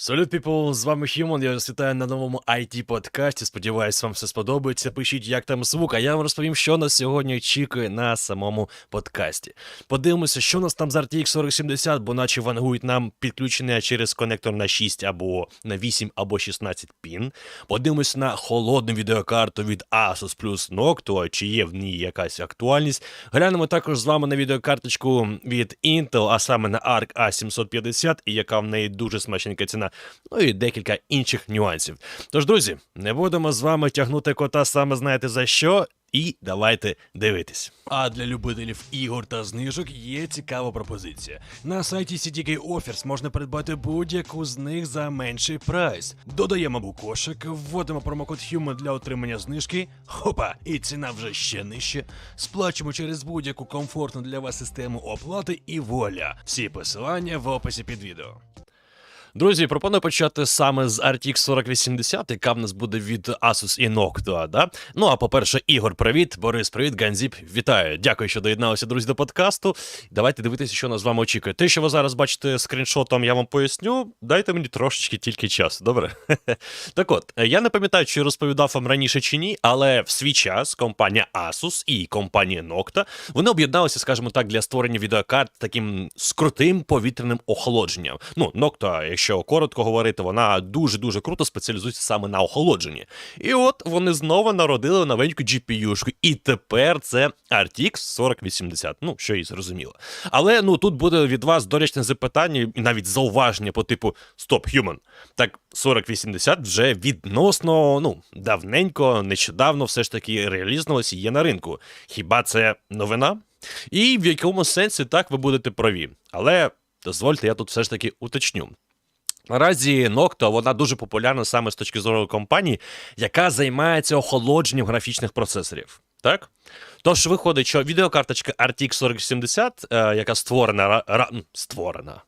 Салют, people, з вами Хімон. Я вас вітаю на новому it подкасті. Сподіваюсь, вам все сподобається. Пишіть, як там звук, а я вам розповім, що нас сьогодні очікує на самому подкасті. Подивимося, що у нас там з RTX 4070, бо наче вангують нам підключення через конектор на 6 або на 8 або 16 пін. Подивимося на холодну відеокарту від Asus Plus Noctua, чи є в ній якась актуальність. Глянемо також з вами на відеокарточку від Intel, а саме на ARC A750, і яка в неї дуже смачненька ціна ну і декілька інших нюансів. Тож, друзі, не будемо з вами тягнути кота саме знаєте за що. І давайте дивитись. А для любителів ігор та знижок є цікава пропозиція. На сайті CTK Offers можна придбати будь-яку з них за менший прайс. Додаємо у кошик, вводимо промокод HUMAN для отримання знижки. Хопа, і ціна вже ще нижче. Сплачуємо через будь-яку комфортну для вас систему оплати і воля. Всі посилання в описі під відео. Друзі, пропоную почати саме з RTX 4080, яка в нас буде від Asus і Noctua, да? Ну а по-перше, Ігор, привіт, Борис, привіт, Ганзіп, вітаю. Дякую, що доєдналися, друзі, до подкасту. Давайте дивитися, що нас з вами очікує. Те, що ви зараз бачите скріншотом, я вам поясню. Дайте мені трошечки тільки часу, добре? так от, я не пам'ятаю, чи розповідав вам раніше чи ні, але в свій час компанія Asus і компанія Nocta, вони об'єдналися, скажімо так, для створення відеокарт таким з крутим повітряним охолодженням. Ну, Nocta, якщо коротко говорити, вона дуже-дуже круто спеціалізується саме на охолодженні. І от вони знову народили новеньку GPU-шку. І тепер це RTX 4080. Ну, що і зрозуміло. Але ну тут буде від вас доречне запитання і навіть зауваження по типу Стоп, Human. Так 4080 вже відносно, ну, давненько, нещодавно все ж таки реалізнулося і є на ринку. Хіба це новина? І в якому сенсі так ви будете праві. Але дозвольте, я тут все ж таки уточню. Наразі Noctua, вона дуже популярна саме з точки зору компанії, яка займається охолодженням графічних процесорів. Так? Тож виходить, що відеокарточка RTX 4070, е, яка створена створена.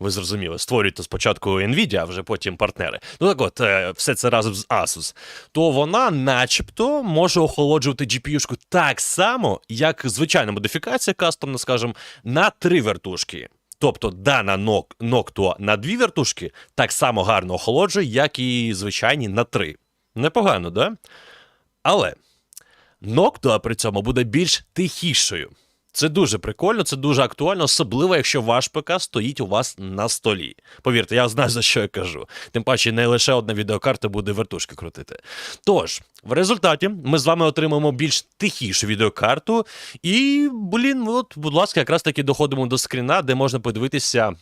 Ви зрозуміли, створюєте спочатку Nvidia, а вже потім партнери. Ну так от, е, все це разом з Asus. То вона, начебто, може охолоджувати GPU-шку так само, як звичайна модифікація кастомна, скажімо, на три вертушки. Тобто дана Ноктуа на дві вертушки так само гарно охолоджує, як і звичайні на три. Непогано, да? Але ноктуа при цьому буде більш тихішою. Це дуже прикольно, це дуже актуально, особливо якщо ваш ПК стоїть у вас на столі. Повірте, я знаю за що я кажу. Тим паче, не лише одна відеокарта буде вертушки крутити. Тож, в результаті ми з вами отримаємо більш тихішу відеокарту. І, блін, от, будь ласка, якраз таки доходимо до скріна, де можна подивитися.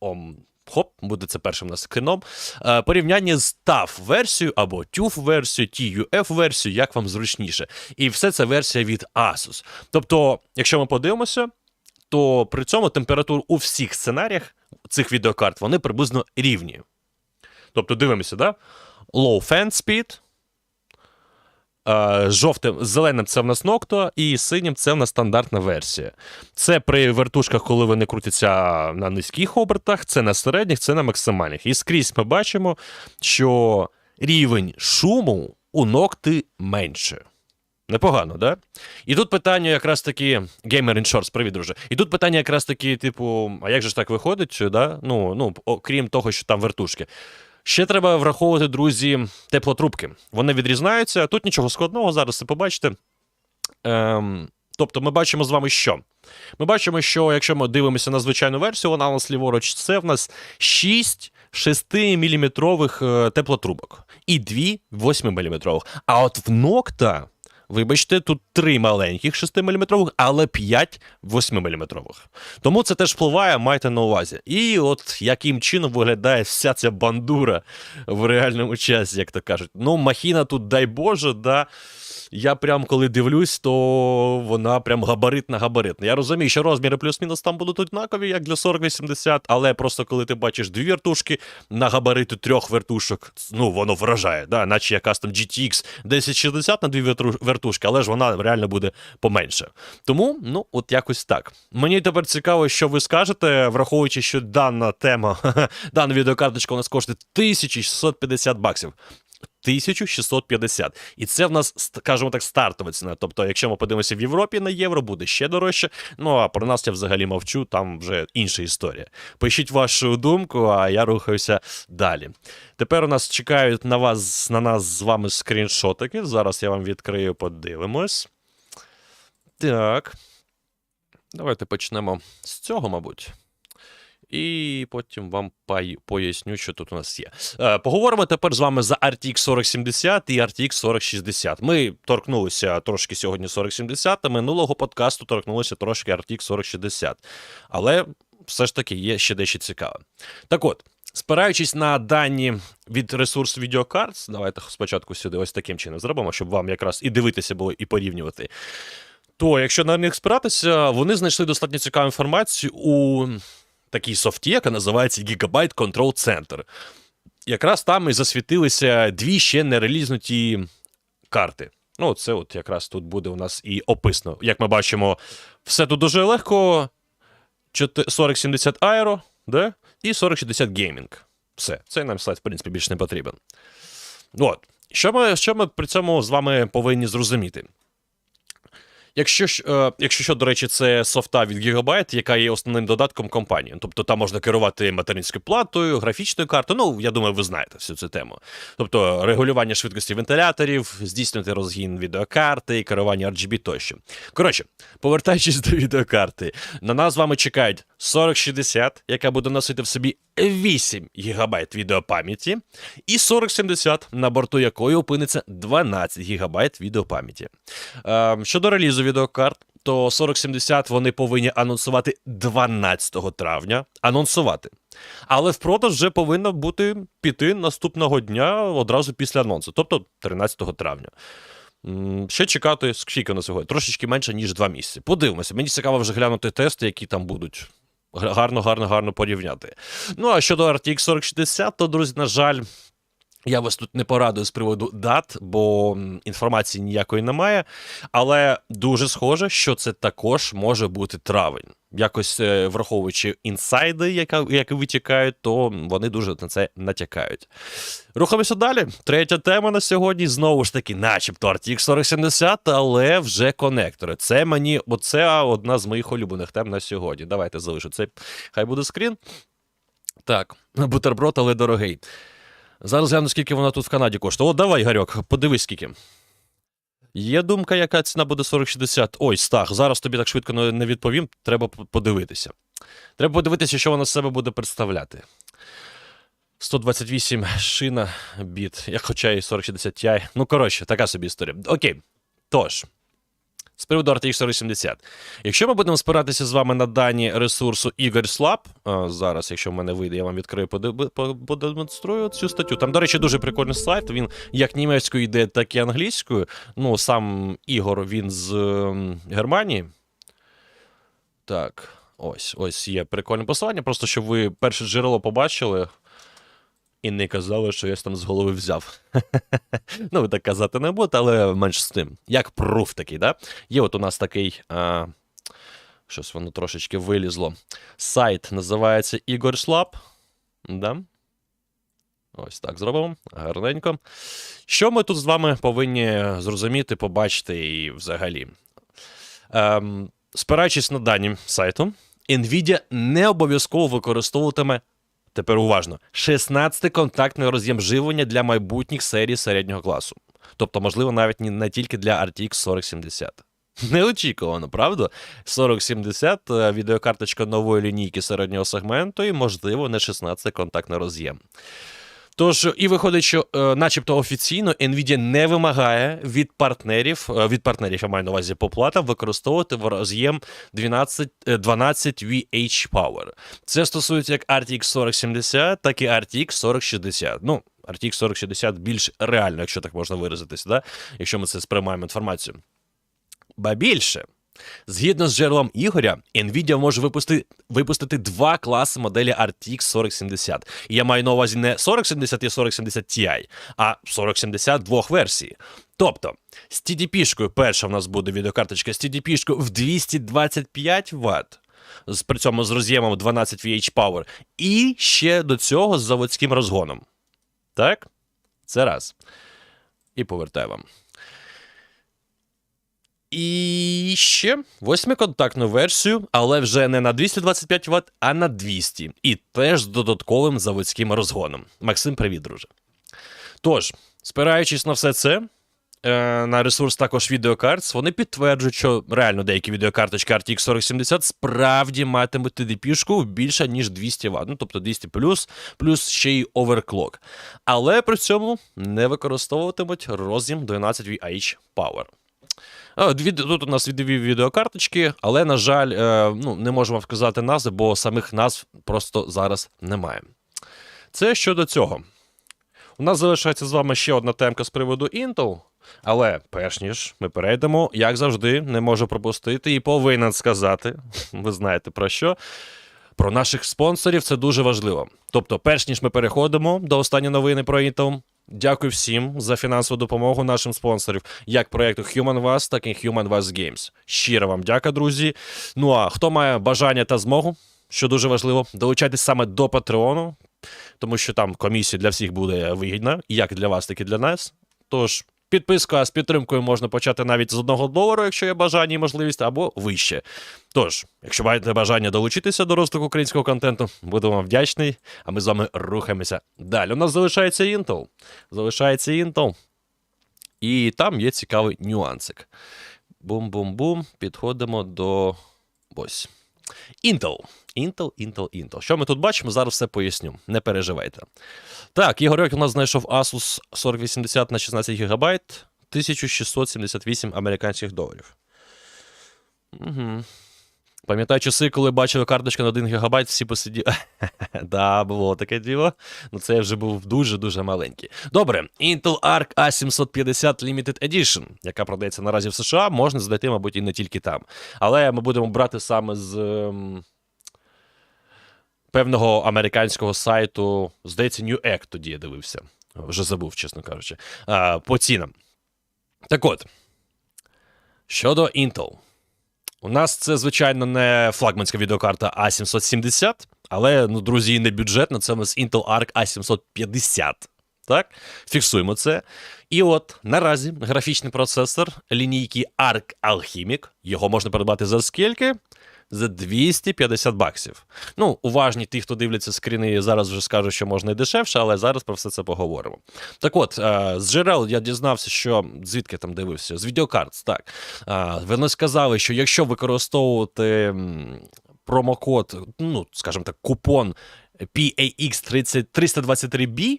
Ом, Хоп, буде це першим нас скрином. Е, порівняння з TAF-версією або TUF-версією, TUF-версією, як вам зручніше. І все це версія від Asus. Тобто, якщо ми подивимося, то при цьому температура у всіх сценаріях цих відеокарт вони приблизно рівні. Тобто, дивимося, да? Low fan speed. Е, Жовтим, зеленим це в нас Noctua, і синім це в нас стандартна версія. Це при вертушках, коли вони крутяться на низьких обертах, це на середніх, це на максимальних. І скрізь ми бачимо, що рівень шуму у ногти менше. Непогано, да? І тут питання якраз таки Gamer in Shorts, привіт, друже. І тут питання якраз таки, типу, а як же ж так виходить? Да? Ну, ну, окрім того, що там вертушки. Ще треба враховувати, друзі, теплотрубки. Вони відрізняються. Тут нічого складного, зараз це побачите. Ем, тобто, ми бачимо з вами що? Ми бачимо, що якщо ми дивимося на звичайну версію, вона у нас ліворуч, це в нас 6 6-мм теплотрубок і 2 8-мм. А от в Nocta, вибачте, тут три маленьких 6-мм, але 5 8-мм. Тому це теж впливає, майте на увазі. І от яким чином виглядає вся ця бандура в реальному часі, як то кажуть. Ну, махіна тут, дай Боже, да. Я прям коли дивлюсь, то вона прям габаритна габаритна. Я розумію, що розміри плюс-мінус там будуть однакові, як для 4080, але просто коли ти бачиш дві вертушки на габарити трьох вертушок, ну воно вражає, да? наче якась там GTX 1060 на дві вертушки, але ж вона реально буде поменше. Тому, ну, от якось так. Мені тепер цікаво, що ви скажете, враховуючи, що дана тема, дана відеокарточка у нас коштує 1650 баксів. 1650. І це в нас, скажімо так, стартова ціна. Тобто, якщо ми подивимося в Європі на євро, буде ще дорожче. Ну а про нас я взагалі мовчу, там вже інша історія. Пишіть вашу думку, а я рухаюся далі. Тепер у нас чекають на вас на нас з вами скріншотики. Зараз я вам відкрию, подивимось. Так. Давайте почнемо з цього, мабуть. І потім вам поясню, що тут у нас є. Е, поговоримо тепер з вами за RTX 4070 і RTX 4060. Ми торкнулися трошки сьогодні 4070, а минулого подкасту торкнулися трошки RTX 4060. Але все ж таки є ще дещо цікаве. Так от, спираючись на дані від ресурсу відеокарт, давайте спочатку сюди ось таким чином зробимо, щоб вам якраз і дивитися було, і порівнювати. То, якщо на них спиратися, вони знайшли достатньо цікаву інформацію у такій софті, яка називається Gigabyte Control Center. Якраз там і засвітилися дві ще не релізнуті карти. Ну, це от якраз тут буде у нас і описано. Як ми бачимо, все тут дуже легко. 4070 Aero, да? і 4060 Gaming. Все, цей нам слайд, в принципі, більше не потрібен. От. Що ми, що ми при цьому з вами повинні зрозуміти? Якщо, е, якщо що, до речі, це софта від Gigabyte, яка є основним додатком компанії. Тобто там можна керувати материнською платою, графічною картою. Ну, я думаю, ви знаєте всю цю тему. Тобто регулювання швидкості вентиляторів, здійснювати розгін відеокарти, керування RGB тощо. Коротше, повертаючись до відеокарти, на нас з вами чекають 4060, яка буде носити в собі 8 ГБ відеопам'яті, і 4070, на борту якої опиниться 12 ГБ відеопам'яті. Е, щодо релізу відеокарт, то 4070 вони повинні анонсувати 12 травня. Анонсувати. Але в продаж вже повинно бути піти наступного дня одразу після анонсу, тобто 13 травня. Ще чекати, скільки на сьогодні? Трошечки менше, ніж два місяці. Подивимося. Мені цікаво вже глянути тести, які там будуть. Га- Гарно, гарно, гарно порівняти. Ну а щодо RTX 4060, то, друзі, на жаль, я вас тут не порадую з приводу дат, бо інформації ніякої немає. Але дуже схоже, що це також може бути травень. Якось е, враховуючи інсайди, яка, які витікають, то вони дуже на це натякають. Рухаємося далі. Третя тема на сьогодні знову ж таки, начебто RTX 4070, але вже конектори. Це мені, оце одна з моїх улюблених тем на сьогодні. Давайте залишу це. Хай буде скрін. Так, бутерброд, але дорогий. Зараз гляну, скільки вона тут в Канаді коштує. О, давай, Гарьок, подивись, скільки. Є думка, яка ціна буде 4060. Ой, стах, зараз тобі так швидко не відповім. Треба подивитися. Треба подивитися, що вона з себе буде представляти. 128 шина біт, як хоча і 4060 Ti. Ну, коротше, така собі історія. Окей. Тож, з приводу RTX 4070. Якщо ми будемо спиратися з вами на дані ресурсу IGORSLAB, а, зараз, якщо в мене вийде, я вам відкрию, подемонструю цю статтю. Там, до речі, дуже прикольний слайд. Він як німецькою йде, так і англійською. Ну, сам Ігор, він з ем, Германії. Так, ось, ось є прикольне посилання. Просто щоб ви перше джерело побачили. І не казали, що я там з голови взяв. ну, так казати не будете, але менш з тим. Як пруф такий, да? Є от у нас такий. А, щось воно трошечки вилізло. Сайт називається IgorSlab. Да? Ось так зробимо. Гарненько. Що ми тут з вами повинні зрозуміти, побачити і взагалі? Ем, спираючись на дані сайту, NVIDIA не обов'язково використовуватиме Тепер уважно: 16-контактний роз'єм живлення для майбутніх серій середнього класу. Тобто, можливо, навіть не, тільки для RTX 4070. Неочікувано, правда? 4070 е, відеокарточка нової лінійки середнього сегменту і, можливо, не 16-контактний роз'єм. Тож, і виходить, що, е, начебто офіційно, Nvidia не вимагає від партнерів, е, від партнерів, я маю на увазі по платам, використовувати в роз'єм 12, е, 12 VH Power. Це стосується як RTX 4070, так і RTX 4060. Ну, RTX 4060 більш реально, якщо так можна виразитися, да? якщо ми це сприймаємо інформацію. Ба більше. Згідно з джерелом Ігоря, Nvidia може випустити, випустити два класи моделі RTX 4070. І я маю на увазі не 4070 і 4070 Ti, а 4070 двох версій. Тобто, з TDP-шкою, перша в нас буде відеокарточка з TDP-шкою в 225 Вт. При цьому з роз'ємом 12 VH Power. І ще до цього з заводським розгоном. Так? Це раз. і повертаю вам. І ще восьмиконтактну версію, але вже не на 225 Вт, а на 200. І теж з додатковим заводським розгоном. Максим, привіт, друже. Тож, спираючись на все це, е, на ресурс також відеокарт, вони підтверджують, що реально деякі відеокарточки RTX 4070 справді матимуть TDP-шку більше, ніж 200 Вт, ну тобто 200 плюс, плюс ще й оверклок. Але при цьому не використовуватимуть роз'єм 12 VH Power. А, дві- Тут у нас дві відеокарточки, але, на жаль, е, ну, не можемо вказати назви, бо самих назв просто зараз немає. Це щодо цього. У нас залишається з вами ще одна темка з приводу Intel. Але перш ніж ми перейдемо, як завжди, не можу пропустити і повинен сказати, ви знаєте про що. Про наших спонсорів це дуже важливо. Тобто, перш ніж ми переходимо до останньої новини про Intel, дякую всім за фінансову допомогу нашим спонсорів, як проєкту Human Was, так і Human Was Games. Щиро вам дяка, друзі. Ну а хто має бажання та змогу, що дуже важливо, долучайтесь саме до Патреону, тому що там комісія для всіх буде вигідна, як для вас, так і для нас. Тож. Підписка з підтримкою можна почати навіть з одного долару, якщо є бажання і можливість, або вище. Тож, якщо маєте бажання долучитися до розвитку українського контенту, буду вам вдячний, а ми з вами рухаємося далі. У нас залишається Intel. Залишається Intel. І там є цікавий нюансик. Бум-бум-бум. Підходимо до ось. Intel. Intel, Intel, Intel. Що ми тут бачимо? Зараз все поясню. Не переживайте. Так, Ігорьок у нас знайшов Asus 4080 на 16 ГБ, 1678 американських доларів. Угу. Пам'ятаю часи, коли бачили карточку на 1 ГБ, всі посиділи. да, було таке діло. Ну це вже був дуже-дуже маленький. Добре, Intel Arc A750 Limited Edition, яка продається наразі в США, можна знайти, мабуть, і не тільки там. Але ми будемо брати саме з. ем, Певного американського сайту, здається, Newegg тоді я дивився. Вже забув, чесно кажучи. По цінам. Так от, щодо Intel. У нас це, звичайно, не флагманська відеокарта A770, але, ну, друзі, і не бюджетна, це у нас Intel Arc A750. Так, фіксуємо це. І от наразі графічний процесор лінійки Arc Alchemic, його можна придбати за скільки? За 250 баксів. Ну, уважні ті, хто дивляться скріни, зараз вже скажуть, що можна і дешевше, але зараз про все це поговоримо. Так от, е, з джерел я дізнався, що звідки там дивився? З відеокарт, так. Е, Вони сказали, що якщо використовувати промокод, ну, скажімо так, купон PAX 323B,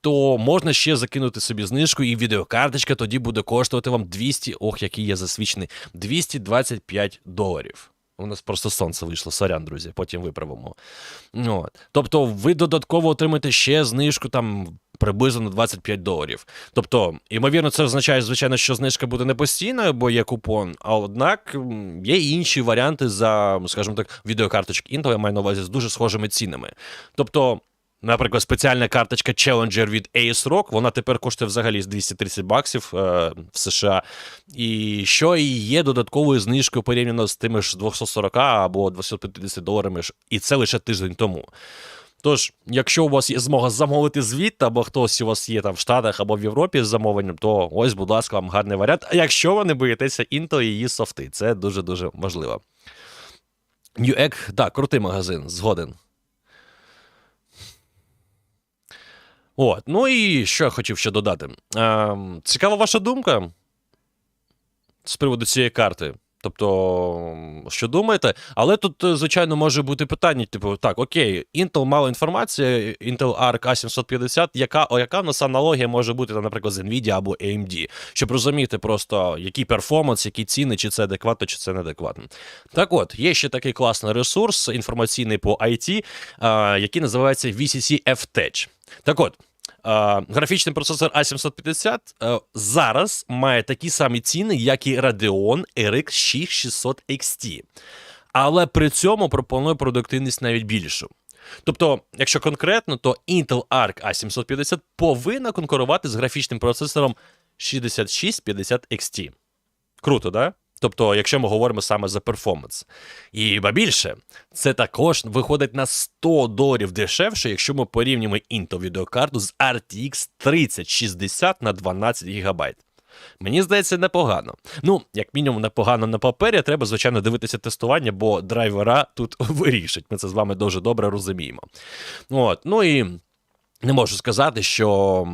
то можна ще закинути собі знижку, і відеокарточка тоді буде коштувати вам 200, ох, який я засвідчений, 225 доларів. У нас просто сонце вийшло, сорян, друзі, потім виправимо. От. Тобто, ви додатково отримаєте ще знижку там приблизно на 25 доларів. Тобто, ймовірно, це означає, звичайно, що знижка буде не постійною, бо є купон, а однак є інші варіанти за, скажімо так, відеокарточки Intel, я маю на увазі з дуже схожими цінами. Тобто. Наприклад, спеціальна карточка Challenger від Ace Rock, вона тепер коштує взагалі з 230 баксів е, в США. І що і є додатковою знижкою порівняно з тими ж 240 або 250 доларами, і це лише тиждень тому. Тож, якщо у вас є змога замовити звіт, або хтось у вас є там в Штатах або в Європі з замовленням, то ось, будь ласка, вам гарний варіант. А якщо ви не боїтеся Intel і її софти, це дуже-дуже важливо. Newegg, так, крутий магазин, згоден. От, ну і що я хотів ще додати. Ем, цікава ваша думка з приводу цієї карти. Тобто, що думаєте? Але тут, е, звичайно, може бути питання: типу, так, окей, Intel мала інформація, Intel Arc A750, яка, о, яка в нас аналогія може бути, там, наприклад, з Nvidia або AMD, щоб розуміти просто, який перформанс, які ціни, чи це адекватно, чи це неадекватно. Так от, є ще такий класний ресурс інформаційний по IT, а, який називається VCC F-Tech. Так от. Е, графічний процесор A750 е, зараз має такі самі ціни, як і Radeon RX 6600 XT. Але при цьому пропонує продуктивність навіть більшу. Тобто, якщо конкретно, то Intel Arc A750 повинна конкурувати з графічним процесором 6650 XT. Круто, да? Тобто, якщо ми говоримо саме за перформанс. І ба більше, це також виходить на 100 доларів дешевше, якщо ми порівнюємо Intel відеокарту з RTX 3060 на 12 гігабайт. Мені здається, непогано. Ну, як мінімум, непогано на папері. Треба, звичайно, дивитися тестування, бо драйвера тут вирішать. Ми це з вами дуже добре розуміємо. От, ну і. Не можу сказати, що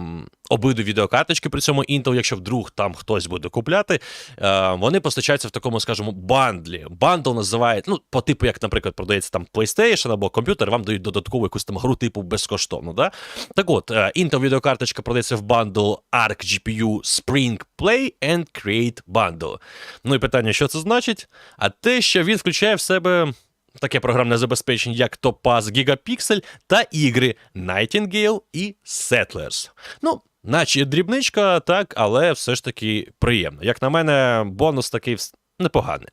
обидві відеокарточки при цьому Intel, якщо вдруг там хтось буде купляти, е, вони постачаються в такому, скажімо, бандлі. Бандл називають, ну, по типу, як, наприклад, продається там PlayStation або комп'ютер, вам дають додаткову якусь там гру, типу безкоштовно. Да? Так от, е, Intel відеокарточка продається в бандл ARC GPU Spring Play and Create Bundle. Ну і питання, що це значить? А те, що він включає в себе таке програмне забезпечення, як Topaz Gigapixel та ігри Nightingale і Settlers. Ну, наче дрібничка, так, але все ж таки приємно. Як на мене, бонус такий непоганий.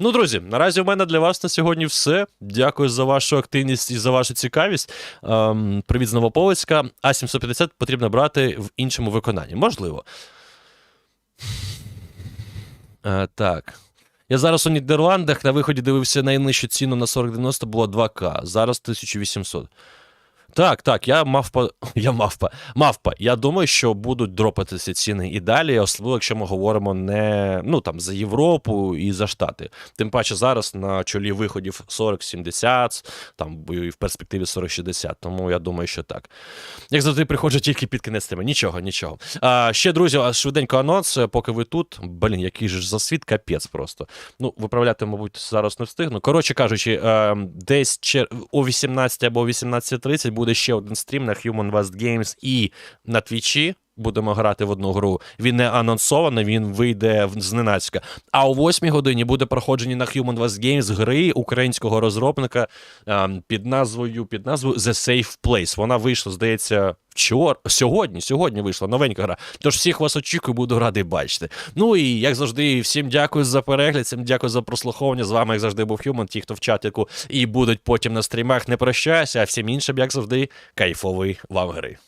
Ну, друзі, наразі у мене для вас на сьогодні все. Дякую за вашу активність і за вашу цікавість. Ем, привіт з Новополицька. А 750 потрібно брати в іншому виконанні. Можливо. Е, так. Я зараз у Нідерландах на виході дивився найнижчу ціну на 4090 було 2К, зараз 1800. Так, так, я мавпа. Я мавпа. Мавпа. Я думаю, що будуть дропатися ціни і далі, особливо, якщо ми говоримо не ну там за Європу і за Штати. Тим паче зараз на чолі виходів 40-70, там і в перспективі 40-60. Тому я думаю, що так. Як завжди, приходжу тільки під кінець теми. Нічого, нічого. А, ще, друзі, швиденько анонс, поки ви тут. Блін, який же засвіт, капець просто. Ну, виправляти, мабуть, зараз не встигну. Коротше кажучи, е, десь о 18 або 18.30 буде ще один стрім на Human West Games і на Твічі. Будемо грати в одну гру. Він не анонсований, він вийде зненацька. А о 8 годині буде проходження на Human West Games гри українського розробника під назвою під назвою The Safe Place. Вона вийшла, здається, вчора. Сьогодні, сьогодні вийшла новенька гра. Тож всіх вас очікую, буду радий бачити. Ну і як завжди, всім дякую за перегляд, всім дякую за прослуховування. З вами, як завжди, був Human. Ті, хто в чатику і будуть потім на стрімах, не прощаюся, а всім іншим, як завжди, кайфової вам гри.